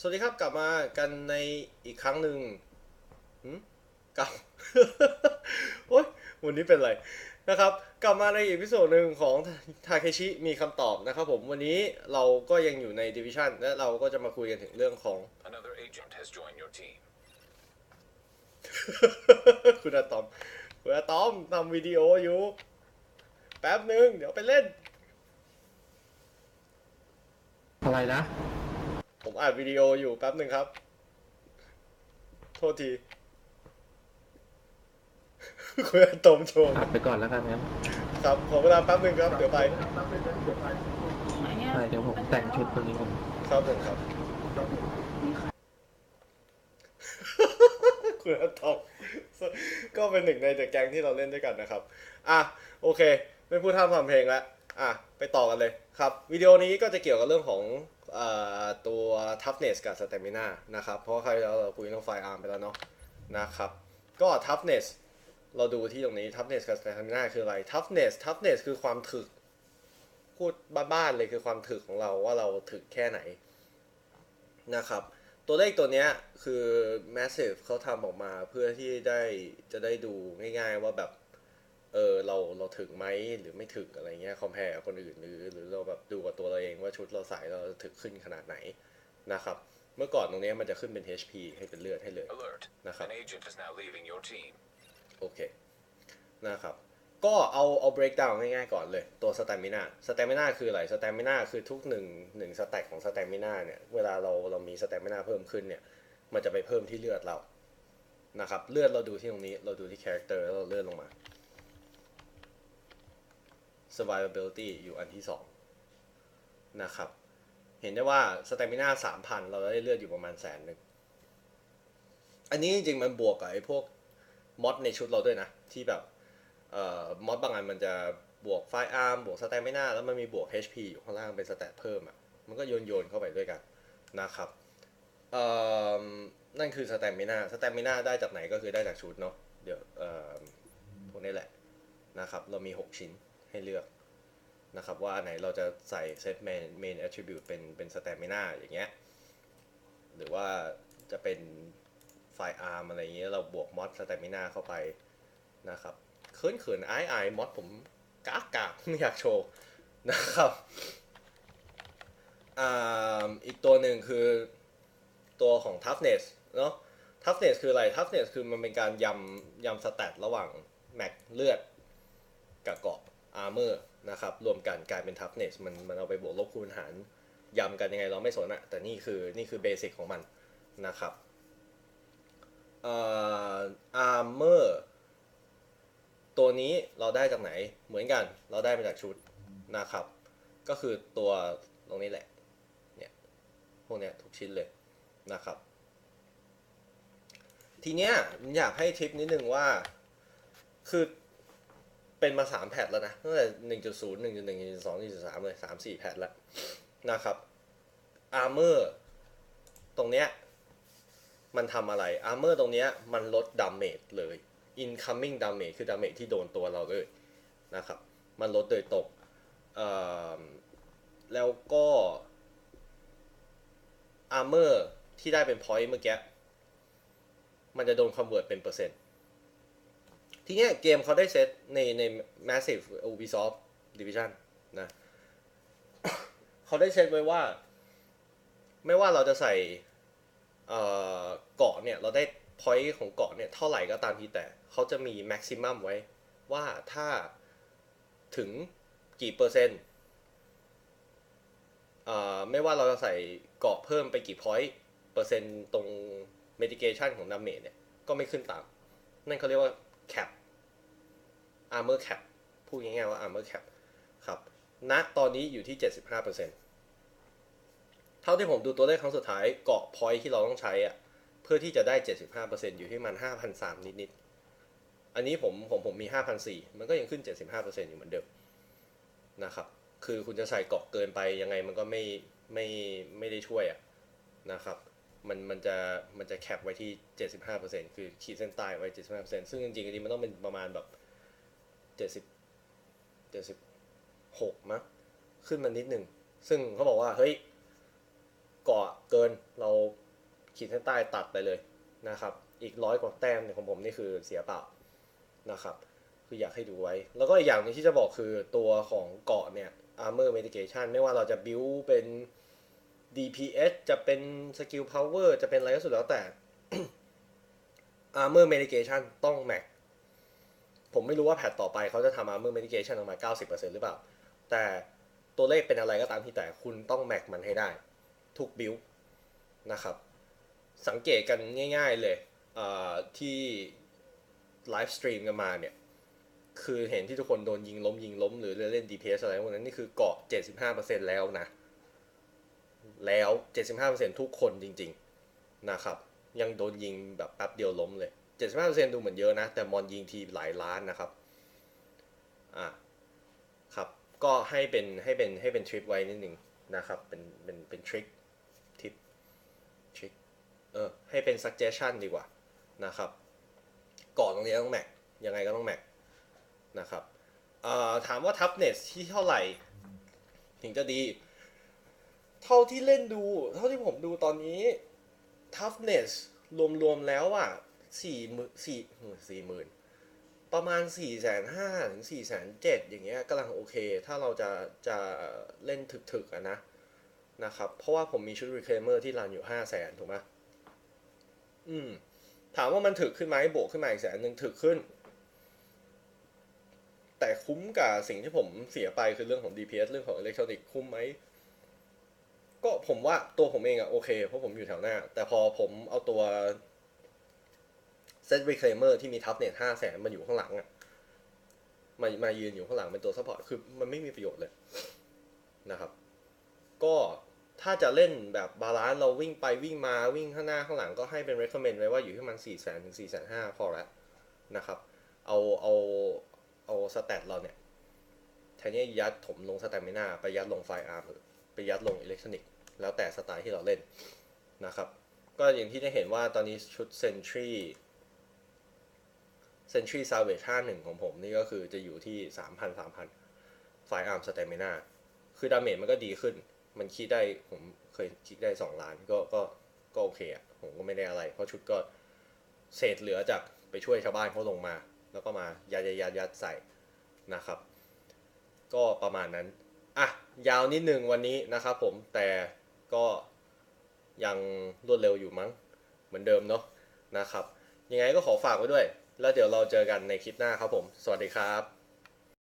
สวัสดีครับกลับมากันในอีกครั้งหนึ่งหืมกลับโอ๊ยวันนี้เป็นไรนะครับ กลับมาในอีพิโซดหนึ่งของทาเคชิมีคำตอบนะครับผมวันนี้เราก็ยังอยู่ในดิวิชันและเราก็จะมาคุยกันถึงเรื่องของ Another agent has joined your team. คุณอาตอมคุณอาตอมทำวิดีโออยู่ แป๊บหนึ่งเดี๋ยวไปเล่น อะไรนะ ผมอัดวิดีโออยู่แป๊บหนึ่งครับ โทษที คุณอาตอมโชว์อัดไปก่อนแล้วกันงั้นครับ ขอเวลาแป๊บหนึ่งครับ เดี๋ยวไป ใช่เดี๋ยวผมแต่งชุดตัวนี้ก่อนครับผมครับ คุณอาตอมก็เป็นหนึ่งในเดอะแก๊งที่เราเล่นด้วยกันนะครับ อะ โอเค ไม่พูดท่ามทำเพลงแล้ว อะ ไปต่อกันเลยครับ วิดีโอนี้ก็จะเกี่ยวกับเรื่องของเอ่อ ตัว toughness กับ stamina นะครับ เพราะใครเราเราคุยเรื่องไฟอาร์มไปแล้วเนาะนะครับ ก็ toughness เราดูที่ตรงนี้ toughness กับ stamina คืออะไร toughness toughness คือความถึก พูดบ้านๆเลยคือความถึกของเราว่าเราถึกแค่ไหนนะครับ ตัวเลขตัวเนี้ยคือ massive เขาทำออกมาเพื่อที่ได้จะได้ดูง่ายๆว่าแบบ เออเราเราถึงไหมหรือไม่ถึงอะไรเงี้ยคอมเพลกับคนอื่นหรือหรือเราแบบดูกับตัวเราเองว่าชุดเราใส่เราถึกขึ้นขนาดไหนนะครับ เมื่อก่อนตรงเนี้ยมันจะขึ้นเป็น HP ให้เป็นเลือดให้เลย Alert. Naka. An agent is now leaving your team. โอเคนะครับก็เอาเอา breakdown ง่ายๆก่อนเลยตัว stamina stamina คืออะไร stamina คือทุกหนึ่งหนึ่งสแต็กของ stamina เนี่ยเวลาเราเรามี stamina เพิ่มขึ้นเนี่ยมันจะไปเพิ่มที่เลือดเรานะครับเลือดเราดูที่ตรงนี้เราดูที่ character แล้วเราเลื่อนลงมา survivability อยู่อันที่สองนะครับ เห็นได้ว่า stamina สามพันเราได้เลือดอยู่ประมาณแสนหนึ่ง อันนี้จริงๆ มันบวกกับไอ้พวกมอดในชุดเราด้วยนะ ที่แบบเอ่อมอดบางอันมันจะบวกไฟอาร์มบวกสแตมิน่าแล้วมันมีบวก HP อยู่ข้างล่างเป็นสแตทเพิ่มอะ มันก็โยนโยนๆเข้าไปด้วยกันนะครับเอ่อนั่นคือสแตมิน่าสแตมิน่าได้จากไหนก็คือได้จากชุดเนาะเดี๋ยวเอ่อพวกนี้แหละนะครับ เรามี 6 ชิ้นให้เลือก นะครับว่าอันไหนเราจะใส่เซตเมนเมนแอทริบิวเป็นเป็นสแตมิน่าอย่างเงี้ยหรือว่าจะเป็นไฟอาร์มอะไรเงี้ยเราบวกมอดสเตมินาเข้าไปนะครับเขินเขินไอไอมอดผมกากกากไม่อยากโชว์นะครับอ่าอีกตัวหนึ่งคือตัวของ toughness เนาะ toughness คืออะไร toughness คือมันเป็นการยำยำสแตทระหว่างแม็กเลือดกับเกราะ armor นะครับรวมกันกลายเป็น toughness มันมันเอาไปบวกลบคูณหารยำกันยังไงเราไม่สนอะแต่นี่คือนี่คือเบสิกของมันนะครับเอ่อ armor ตัวนี้เราได้จากไหนเหมือนกันเราได้มาจากชุดนะครับ ก็คือตัวตรงนี้แหละเนี่ยพวกเนี้ยทุกชิ้นเลยนะครับ ทีเนี้ยอยากให้ทิปนิดนึงว่าคือ เป็นมาสามแพทแล้วนะตั้งแต่หนึ่งจุดศูนย์หนึ่งจุดหนึ่งจุดสองจุดสามเลยสามสี่แพทแล้วนะครับ armor ตรงเนี้ยมันทำอะไรอาร์เมอร์ตรงเนี้ยมันลดดาเมจเลย incoming damage คือดาเมจที่โดนตัวเราเลยนะครับ มันลดโดยตรงเอ่อแล้วก็อาร์เมอร์ที่ได้เป็น point เมื่อกี้ มันจะโดน convert เป็นเปอร์เซ็นต์ ทีเนี้ยเกมเขาได้เซตในใน massive Ubisoft Division นะเขาได้เซตไว้ว่า ไม่ว่าเราจะใส่เกาะเนี่ยเราได้ point ของเกาะเนี่ยเท่าไหร่ก็ตามทีแต่เขาจะมี maximum ไว้ว่าถ้าถึงกี่เปอร์เซ็นต์อ่อไม่ว่าเราจะใส่เกาะเพิ่มไปกี่ point เปอร์เซ็นต์ตรง mitigation ของ damage เนี่ยก็ไม่ขึ้นตาม นั่นเขาเรียกว่า cap armor cap พูดง่ายๆว่า armor cap ครับณตอนนี้อยู่ที่ 75%เเท่าที่ผมดูตัวเลขครั้งสุดท้ายเกาะพอยที่เราต้องใช้อะเพื่อที่จะได้ 75%อยู่ที่มัน5,300นิดๆ อันนี้ผมผมผมมี5,400มันก็ยังขึ้น 75%อยู่เหมือนเดิมนะครับ คือคุณจะใส่เกาะเกินไปยังไงมันก็ไม่ไม่ไม่ได้ช่วยอะนะครับมันมันจะมันจะแคปไว้ที่ 75%คือขีดเส้นใต้ไว้ 75%ซึ่งจริงๆอันนี้มันต้องเป็นประมาณแบบ 70 76มั้งขึ้นมานิดหนึ่ง ซึ่งเขาบอกว่า เฮ้ยเกาะเกินเราขีดเส้นใต้ตัดไปเลยนะครับ อีกร้อยกว่าแต้มเนี่ยของผมนี่คือเสียเปล่านะครับ คืออยากให้ดูไว้ แล้วก็อีกอย่างหนึงที่จะบอกคือตัวของเกาะเนี่ย armor mitigation ไม่ว่าเราจะ build เป็น DPS จะเป็น skill power จะเป็นอะไรก็สุดแล้วแต่ armor mitigation ต้อง max ผมไม่รู้ว่าแพทต่อไปเขาจะทำ armor mitigation ออกมา 90%หรือเปล่า แต่ตัวเลขเป็นอะไรก็ตามที่แต่คุณต้อง max มันให้ได้ ทุก build นะครับ สังเกตกันง่าย ๆเลยเที่ไลฟ์สตรีมกันมาเนี่ย คือเห็นที่ทุกคนโดนยิงล้มยิงล้ม หรือเล่น DPS อะไรพวกนั้นนี่คือเกาะ 75%แล้วนะ แล้ว 75%ทุกคนจริง ๆ นะครับ ยังโดนยิงแบบแป๊บเดียวล้มเลย 75%ดูเหมือนเยอะนะ แต่มอนยิงทีหลายล้านนะครับ อะ ครับ ก็ให้เป็นให้เป็นให้เป็นทริปไว้นิดหนึ่งนะครับ เป็นเป็นเป็นทริคทิปทริคเออ ให้เป็น suggestion ดีกว่านะครับ ก่อนตรงนี้ต้องแม็ก ยังไงก็ต้องแม็กนะครับเอ่อถามว่า toughness ที่เท่าไหร่ ถึงจะดี เท่าที่เล่นดู เท่าที่ผมดูตอนนี้ toughness รวมๆแล้วอะ สี่หมื่นสี่สี่หมื่นประมาณสี่แสนห้าถึงสี่แสนเจ็ดอย่างเงี้ยกำลังโอเค ถ้าเราจะจะเล่นถึกๆอะนะนะครับ เพราะว่าผมมีชุด reclaimer ที่รันอยู่ห้าแสนถูกไหมอืม ถามว่ามันถึกขึ้นไหมบวกขึ้นมาอีกแสนหนึ่งถึกขึ้น แต่คุ้มกับสิ่งที่ผมเสียไปคือเรื่องของ DPS เรื่องของอิเล็กทรอนิกส์คุ้มไหม ก็ผมว่าตัวผมเองอะโอเค เพราะผมอยู่แถวหน้า แต่พอผมเอาตัว เซต reclaimer ที่มีทับเน็ตห้าแสนมาอยู่ข้างหลังอะมามายืนอยู่ข้างหลังเป็นตัวซัพพอร์ตคือมันไม่มีประโยชน์เลยนะครับ ก็ถ้าจะเล่นแบบบาลานซ์เราวิ่งไปวิ่งมาวิ่งข้างหน้าข้างหลังก็ให้เป็น recommend ไว้ว่าอยู่ที่มันสี่แสนถึงสี่แสนห้าพอแล้วนะครับ เอาเอาเอาสแตทเราเนี่ยแทนที่ยัดถมลงสแตมิน่าไปยัดลงไฟอาร์มไปยัดลงอิเล็กทรอนิกส์แล้วแต่สไตล์ที่เราเล่นนะครับ ก็อย่างที่ได้เห็นว่าตอนนี้ชุด Sentry Sentry Salvage 51 ของผมนี่ก็คือจะอยู่ที่ 3,000 3,000ไฟอาร์มสเตมินาคือดาเมจมันก็ดีขึ้น มันคิดได้ผมเคยคิดได้ 2 ล้านก็ก็ก็โอเคอะผมก็ไม่ได้อะไร เพราะชุดก็เศษเหลือจากไปช่วยชาวบ้านเขาลงมา แล้วก็มายัดยัดยัดยัดใส่นะครับ ก็ประมาณนั้น อะ ยาวนิดหนึ่งวันนี้นะครับผมแต่ก็ยังรวดเร็วอยู่มั้ง เหมือนเดิมเนาะนะครับ ยังไงก็ขอฝากไว้ด้วย แล้วเดี๋ยวเราเจอกันในคลิปหน้าครับผม สวัสดีครับ